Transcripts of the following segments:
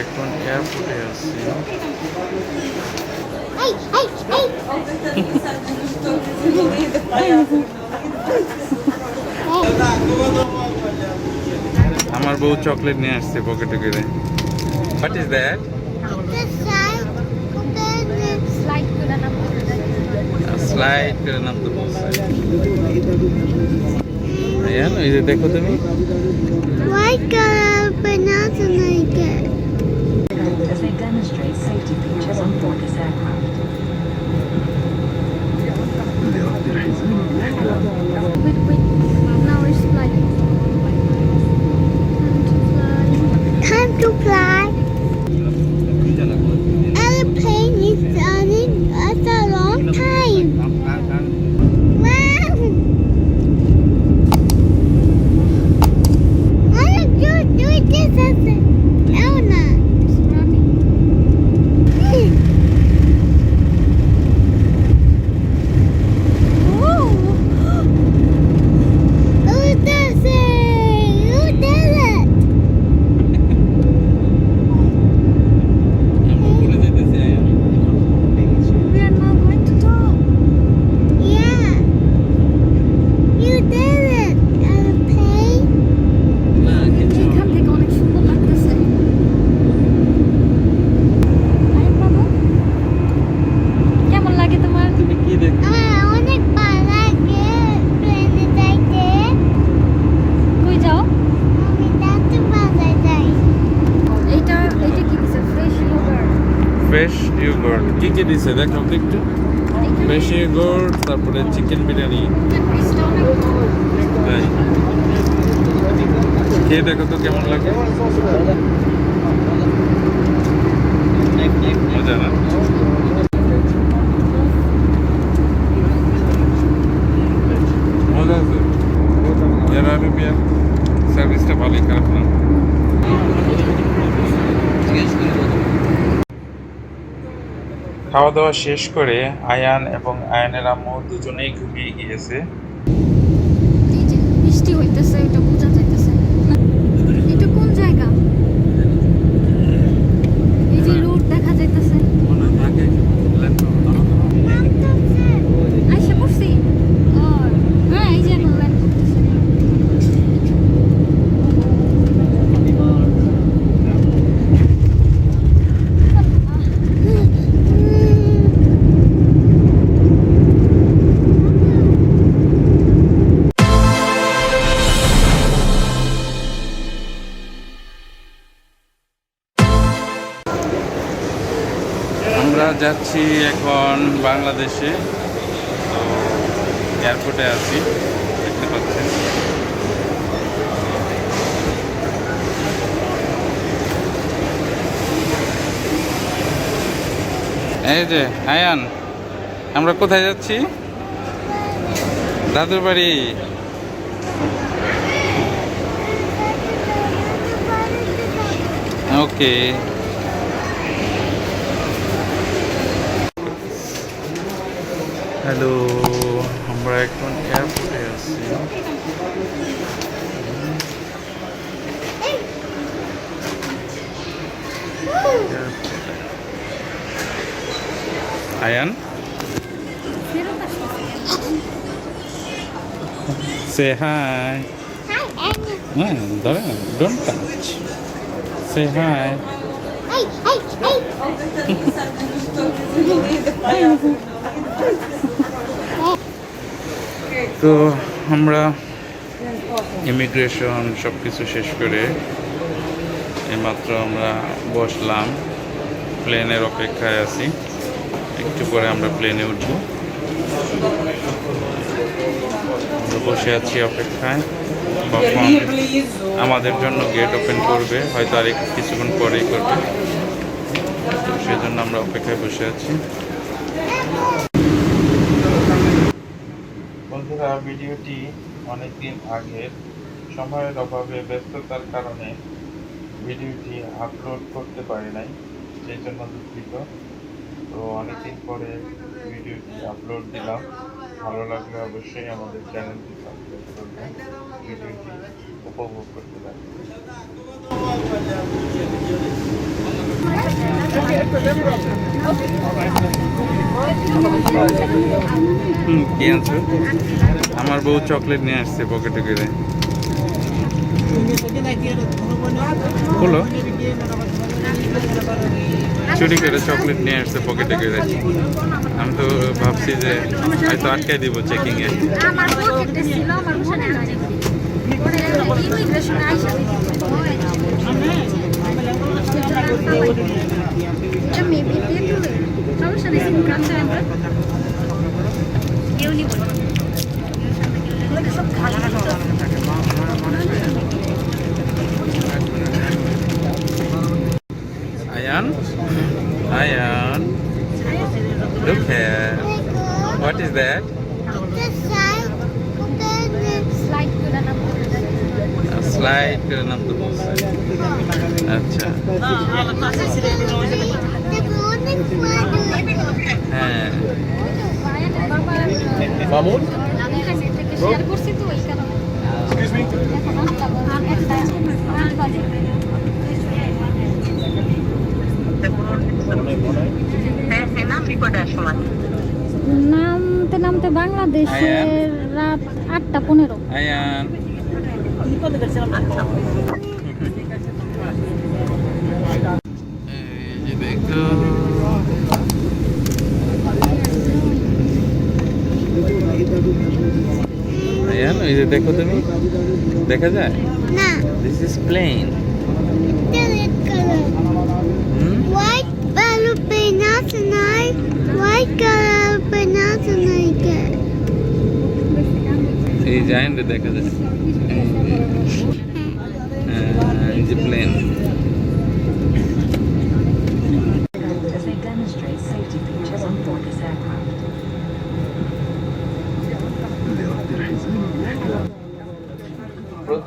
এখন এয়ারপোর্টে আছি Hey, hey, hey! আমার বউ চকলেট নিয়ে আসছে পকেটে করে। What is that This side, then slide করে না স্লাইড করে নামতে বলছে। আয়ান ওই যে দেখো তুমি। White color, but not naked. As they demonstrate safety features on board this aircraft. Fresh কী কি দিছে? দেখো তো একটু। ফ্রেশ ইয়োগurt তারপরে চিকেন বিরিয়ানি। তাই। খেয়ে দেখো তো কেমন লাগে। মজা না মজা আছে এর আরবিয়ান সার্ভিসটা ভালোই খারাপ না খাওয়া দাওয়া শেষ করে আয়ান এবং আয়ানের আম্মু দুজনেই ঘুমিয়ে গিয়েছে। বৃষ্টি হইতেছে এটা বাংলাদেশে তো এয়ারপোর্টে আছি, দেখতে পাচ্ছেন। এই যে, আয়ান, আমরা কোথায় যাচ্ছি? দাদুর বাড়ি। ওকে। হ্যালো আমরা এখন এয়ারপোর্টে আছি এয়ারপোর্টে। আয়ান ফেরত আসতেছে সে হাই হাই অ্যানি হ্যাঁ ধরে ডোন্ট টাচ সে হাই এই এই এই তো আমরা ইমিগ্রেশন সব কিছু শেষ করে এইমাত্র আমরা বসলাম। প্লেনের অপেক্ষায় আছি। একটু পরে আমরা প্লেনে উঠব। বসে আছি অপেক্ষায়। কখন আমাদের জন্য গেট ওপেন করবে। হয়তো আর একটু কিছুক্ষণ পরেই করবে। তো সেজন্য আমরা অপেক্ষায় বসে আছি। বন্ধুরা ভিডিওটি অনেকদিন আগের সময়ের অভাবে ব্যস্ততার কারণে ভিডিওটি আপলোড করতে পারি নাই, সেই জন্য দুঃখিত। তো অনেকদিন পরে ভিডিওটি আপলোড দিলাম। ভালো লাগলে অবশ্যই আমাদের চ্যানেলটি সাবস্ক্রাইব করবেন, ভিডিওটি উপভোগ করতে পারবেন। কি আনছো আমার বউ চকলেট নিয়ে আসছে পকেটে করে। হলো চুরি করে চকলেট নিয়ে আসছে পকেটে করে। আমি তো ভাবছি যে হয়তো আটকাই দিব চেকিং এ আছে সমস্যা নেই কার্ড আমরা। কেউ নিব সব খালি Ayan? Ayan? Look here. What is that? Slide করে না স্লাইড করে নামতে বলছে। আচ্ছা। হ্যাঁ। মামুন? আমি এখান থেকে শেয়ার করছি তো এই কারণে এখন আসলাম আর একটা পাঁচ বাজে নামতে নামতে বাংলাদেশের রাত আটটা পনেরো। আয়ান এই যে দেখো আয়ান এই যে দেখো তুমি দেখা যায় না this is plane red colour white blue পেনাস নাই হোয়াইট কালার পেনাস নাই কে এই জায়েন্ট দেখা যায় এই যে- হ্যাঁ, এই যে প্লেন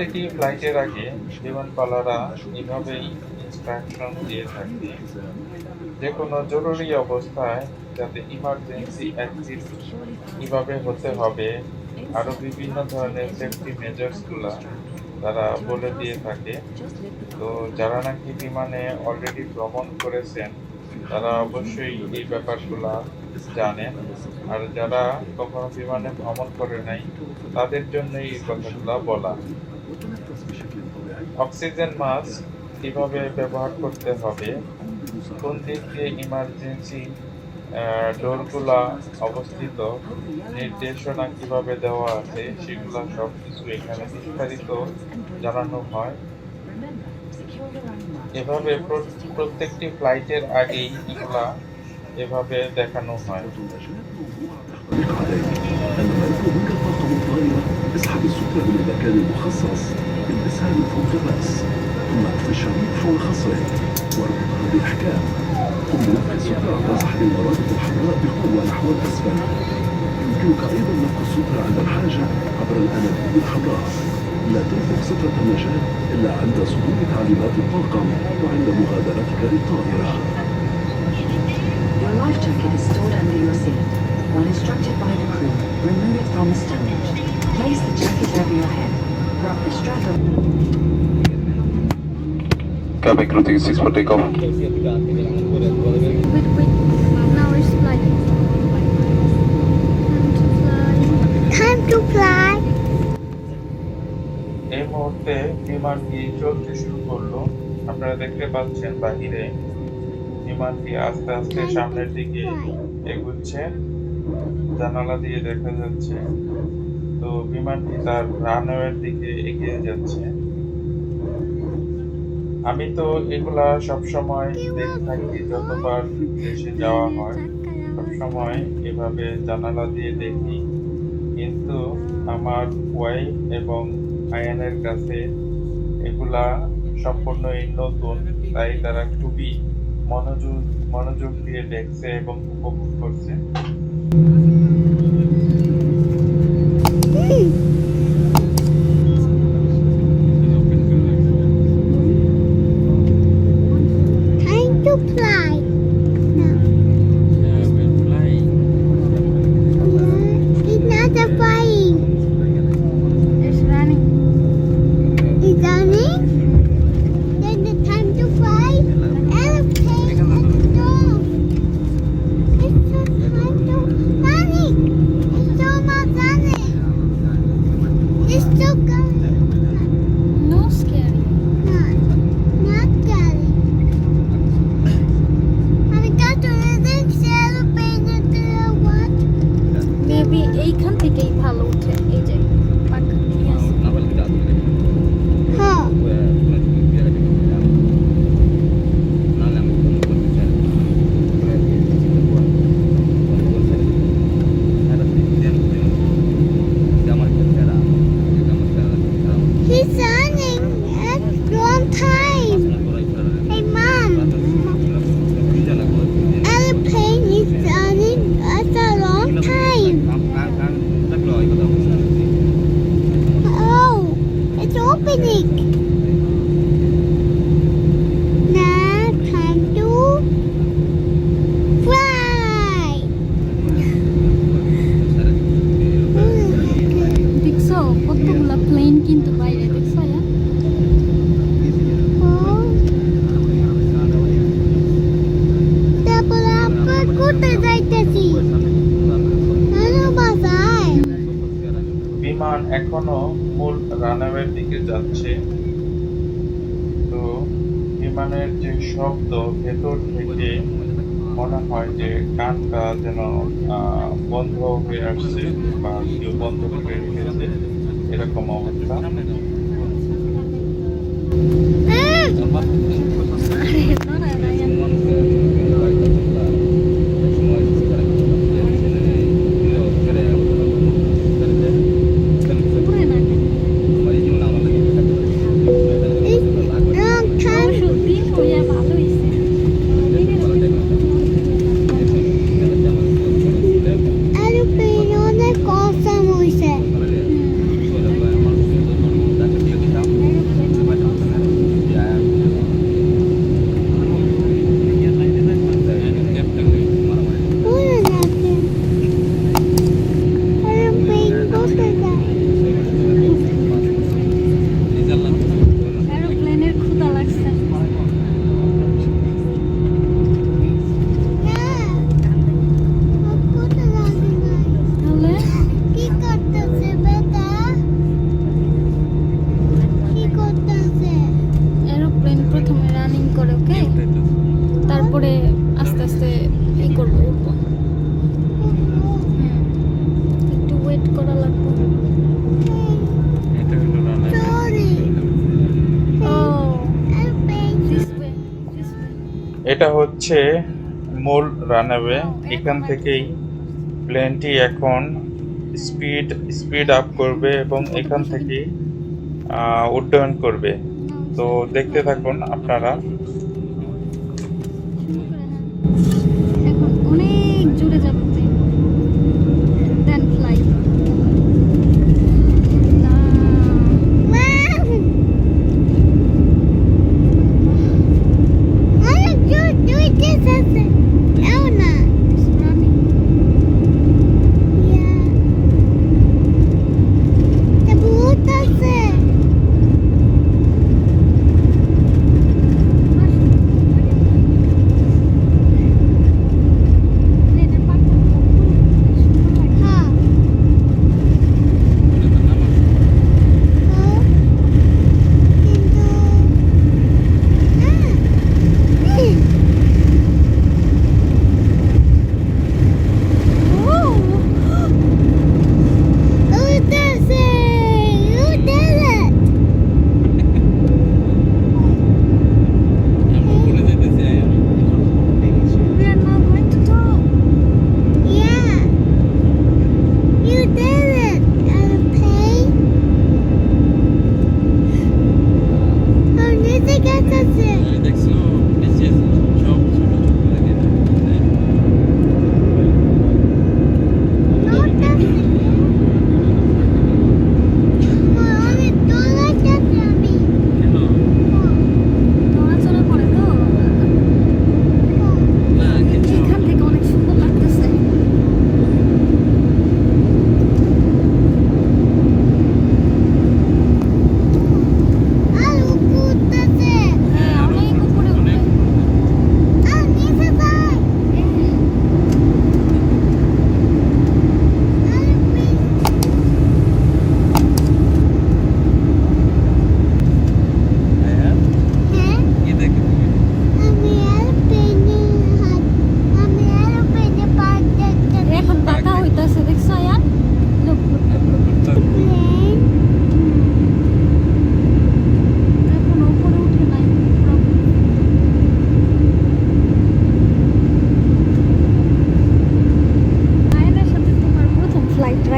প্রতিটি ফ্লাইটের আগে বিমানপালারা এভাবেই ইনস্ট্রাকশন দিয়ে থাকে। যে কোনো জরুরি অবস্থায় যাতে ইমার্জেন্সি অ্যাক্সিট কীভাবে হতে হবে, আরও বিভিন্ন ধরনের সেফটি মেজার্সগুলো তারা বলে দিয়ে থাকে। তো যারা নাকি বিমানে অলরেডি ভ্রমণ করেছেন, তারা অবশ্যই এই ব্যাপারগুলা জানেন। আর যারা কখনো বিমানে ভ্রমণ করে নাই, তাদের জন্য এই কথাগুলো বলা। অক্সিজেন মাস্ক কিভাবে ব্যবহার করতে হবে কোন দিক দিয়ে ইমার্জেন্সি ডোরগুলা অবস্থিত নির্দেশনা কিভাবে দেওয়া আছে সেগুলা সব কিছু এখানে বিস্তারিত জানানো হয় এভাবে প্র- প্রত্যেকটি ফ্লাইটের আগেই এগুলা এভাবে দেখানো হয় عليك عندما يطلب منك الطاقم الطائرة اسحب السترة من المكان المخصص من فوق الرأس ثم اطفي الشريط فوق خصرك واربطها بإحكام قم بنفخ السترة عبر سحب المرابط الحمراء بقوة نحو الأسفل يمكنك أيضا نفخ السترة عند الحاجة عبر الأنابيب الحمراء لا تنفخ سترة النجاة إلا عند صدور تعليمات الطاقم وعند مغادرتك للطائرة Your life jacket is stored under your seat. While instructed by the crew, remove it from the stowage. Place the jacket over your head. Cabin crew 36 for takeoff. Wait, wait. Now it's flying. Time to fly. এই মুহূর্তে বিমানটি চলতে শুরু করল আপনারা দেখতে পাচ্ছেন বাহিরে বিমানটি আস্তে আস্তে সামনের দিকে এগুচ্ছে জানালা দিয়ে দেখা যাচ্ছে তো বিমানটি তার রানওয়ের দিকে এগিয়ে যাচ্ছে। আমি তো এগুলা সবসময় দেখে থাকি, যতবার দেশে যাওয়া হয়। সবসময় এভাবে জানালা দিয়ে দেখি। কিন্তু আমার ওয়াইফ এবং আয়ানের কাছে এগুলা সম্পূর্ণই নতুন, তাই তারা খুবই মনোযোগ মনোযোগ দিয়ে দেখছে এবং উপভোগ করছে। বিমানের যে শব্দ ভেতর থেকে মনে হয় যে কানটা যেন বন্ধ হয়ে আসছে বা কেউ বন্ধ করে রেখেছে, এরকম অবস্থা সত্যি হইয়া ভালো হয়েছে Aeroplane অনেক awesome হইছে। ওরে নাকি। Aeroplane কোথায় যায়? এরোপ্লেনের ক্ষুদা লাগছে না, ও কোথায় লাগে নাই? তাহলে কি করতেছে বেটা? কি করতেছে? এরোপ্লেন প্রথমে রানিং করে ওকে তারপরে আস্তে আস্তে ই করব উঠবো হুম। একটু ওয়েট করা লাগবে এটা হলো রানওয়ে Sorry. ও Aeroplane this way this way এটা হচ্ছে রানওয়ে এখান থেকেই প্লেনটি এখন স্পিড স্পিড আপ করবে এবং এখান থেকে উড্ডয়ন করবে। তো দেখতে থাকুন আপনারা।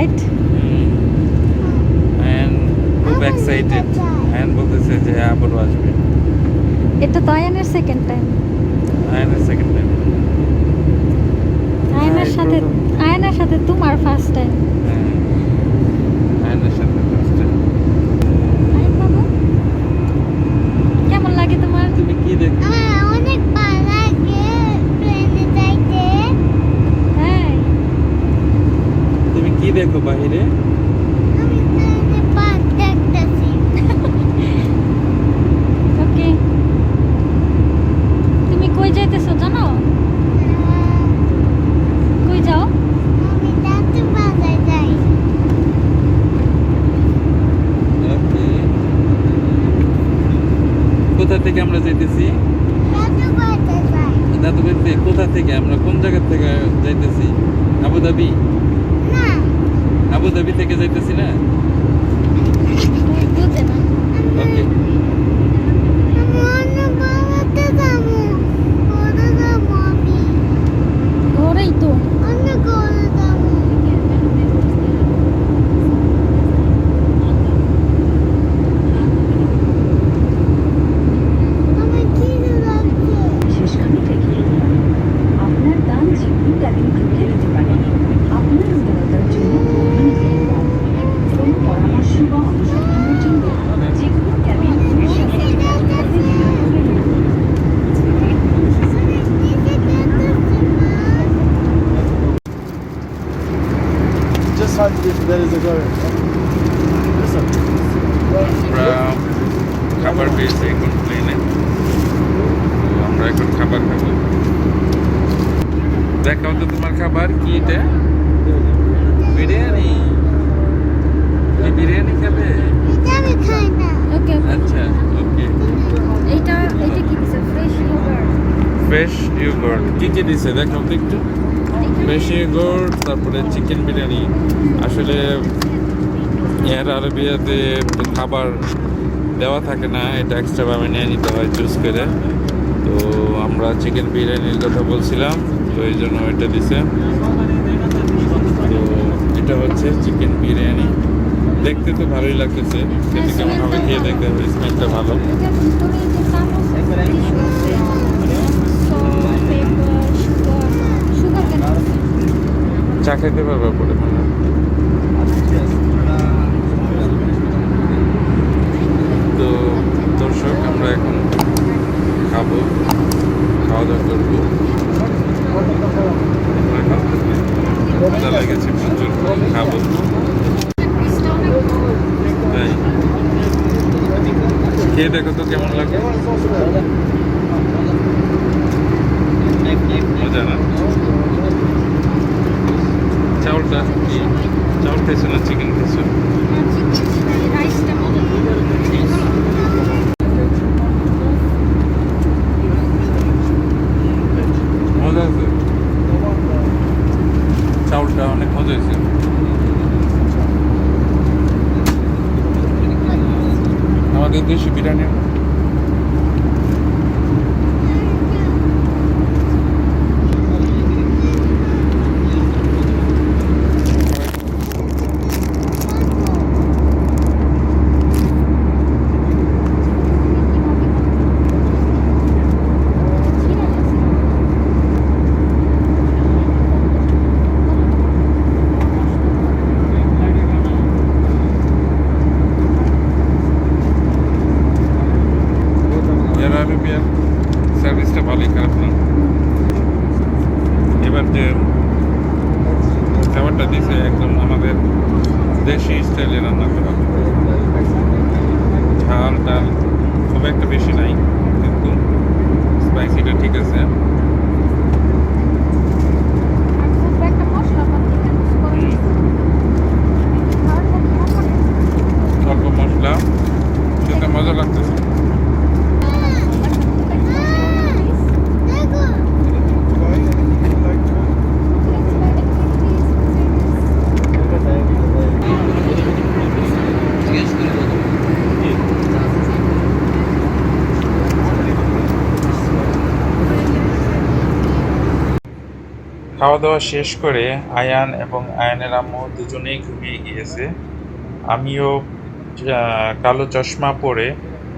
রাইট খুব এক্সাইটেড আয়ন বলতেছে যে আবারও আসবে। এটা তো আয়ানের সেকেন্ড টাইম আয়নের সেকেন্ড টাইম আয়নের সাথে আয়নার সাথে তোমার ফার্স্ট টাইম আয়নার সাথে। দেখো বাহিরে। তুমি কই যাইতেছো জানো? কই যাও? কোথা থেকে আমরা কোথা থেকে? আমরা কোন জায়গা থেকে যাইতেছি? আবুধাবি? আবুধাবি থেকে যাইতেছি না? ওকে আমি অন্য বাড়িতে যাব ঘরে যাব আমি ঘরেই তো অন্য ঘরে যাব আমার খিদে লাগছে বিশেষখানে ঠেকিয়ে দিতে পারে আপনার দান জীবন ক্যাবিন ঢুকিয়ে দিতে পারে আপনার উদারতার জন্য গভীর ধন্যবাদ কোনো পরামর্শ বা অনুসন্ধানের জন্য যে কোনো ক্যাবিন পরিষেবা করতে দ্বিধা করবেন না। অনেক খিদে পেয়েছে মা Just hard to get to bed as a girl. Listen. আমরা খাবার পেয়েছি এখন প্লেনে তো আমরা এখন খাবার খাব। দেখাও তো তোমার খাবার কি এটা? বিরিয়ানি। বিরিয়ানি খাবে? এটা আচ্ছা ওকে এইটা এইটা কি দিছে? ফ্রেশ ইয়োগার্ট ফ্রেশ ইয়োগার্ট কি কি দিছে? দেখাও তো একটু। ফ্রেশ ইয়োগার্ট তারপরে চিকেন বিরিয়ানি। আসলে এয়ার আরবিয়াতে খাবার দেওয়া থাকে না, এটা এক্সট্রা এক্সট্রাভাবে নিয়ে নিতে হয় চুজ করে। তো আমরা চিকেন বিরিয়ানির কথা বলছিলাম, তো এই জন্য এটা দিছে। তো এটা হচ্ছে চিকেন বিরিয়ানি। দেখতে তো ভালোই লাগতেছে, খেতে কেমন হবে খেয়ে দেখতে হবে স্মেলটা ভালো এটার ভিতরে যে চামচ টিস্যু আছে সল্ট পেপার সুগার সুগার কেন আছে? চা খাইতে পারবে পরে মনে। তো দর্শক, আমরা এখন খাব খাওয়া দাওয়া করব ক্ষুধা লেগেছে প্রচুর খাব। তাই। খেয়ে দেখো তো কেমন লাগে। মজা না? चावल का चावल थे ना चिकन थे খাওয়া দাওয়া শেষ করে আয়ান এবং আয়ানের আম্মু দুজনেই ঘুমিয়ে গিয়েছে। আমিও কালো চশমা পরে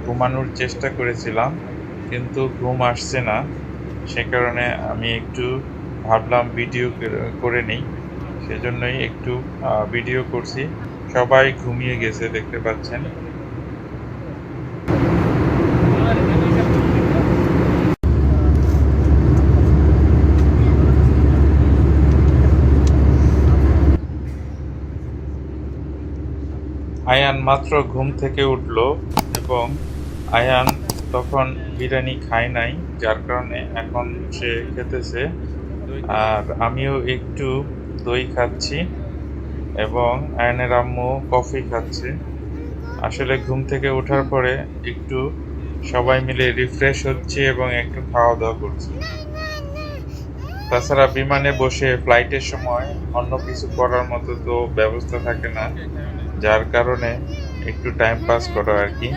ঘুমানোর চেষ্টা করেছিলাম, কিন্তু ঘুম আসছে না। সে কারণে আমি একটু ভাবলাম ভিডিও করে নেই। সেজন্যই একটু ভিডিও করছি। সবাই ঘুমিয়ে গেছে, দেখতে পাচ্ছেন আয়ান মাত্র ঘুম থেকে উঠল এবং আয়ান তখন বিরিয়ানি খায় নাই, যার কারণে এখন সে খেতেছে। আর আমিও একটু দই খাচ্ছি এবং আয়ানের আম্মু কফি খাচ্ছে। আসলে ঘুম থেকে ওঠার পরে একটু সবাই মিলে রিফ্রেশ হচ্ছে এবং একটু খাওয়া দাওয়া করছি। তাছাড়া বিমানে বসে ফ্লাইটের সময় অন্য কিছু করার মতো তো ব্যবস্থা থাকে না। যার কারণে একটু টাইম পাস করা আর কি।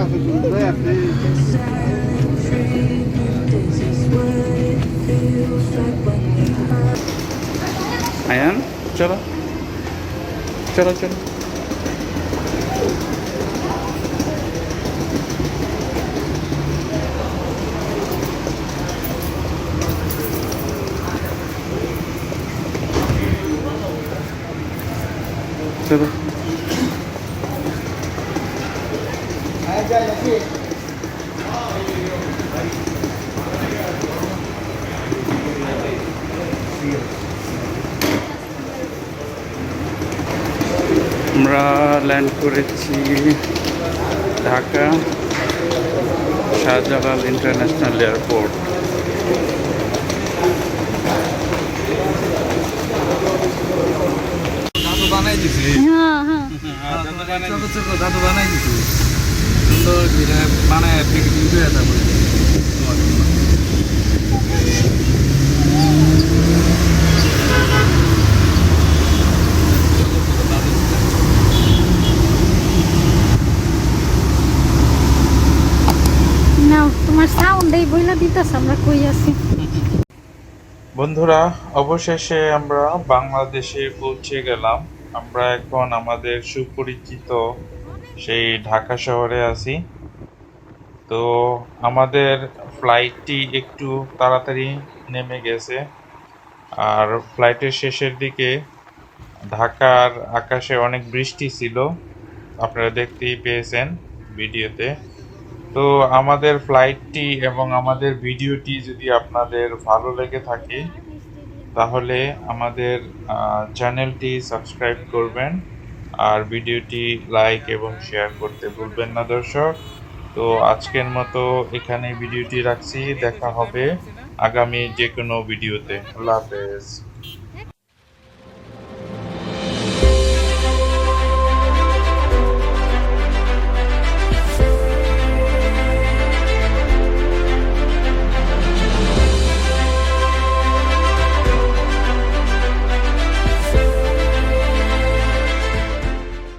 I am. to the left, dude. Ayan, chalo. Chalo, chalo. আমরা ল্যান্ড করেছি ঢাকা শাহজালাল ইন্টারন্যাশনাল এয়ারপোর্ট দাদু বানাই দিছি হ্যাঁ হ্যাঁ। ছোট দাদু বানাই দিছি বন্ধুরা অবশেষে আমরা বাংলাদেশে পৌঁছে গেলাম। আমরা এখন আমাদের সুপরিচিত সেই ঢাকা শহরে আছি। তো আমাদের ফ্লাইটটি একটু তাড়াতাড়ি নেমে গেছে। আর ফ্লাইটের শেষের দিকে ঢাকার আকাশে অনেক বৃষ্টি ছিল, আপনারা দেখতেই পেয়েছেন ভিডিওতে। তো আমাদের ফ্লাইটটি এবং আমাদের ভিডিওটি যদি আপনাদের ভালো লেগে থাকে, তাহলে আমাদের চ্যানেলটি সাবস্ক্রাইব করবেন। আর ভিডিওটি লাইক এবং শেয়ার করতে ভুলবেন না, দর্শক। তো আজকের মতো এখানে ভিডিওটি রাখছি। দেখা হবে আগামী যে কোনো ভিডিওতে। আল্লাহ হাফেজ।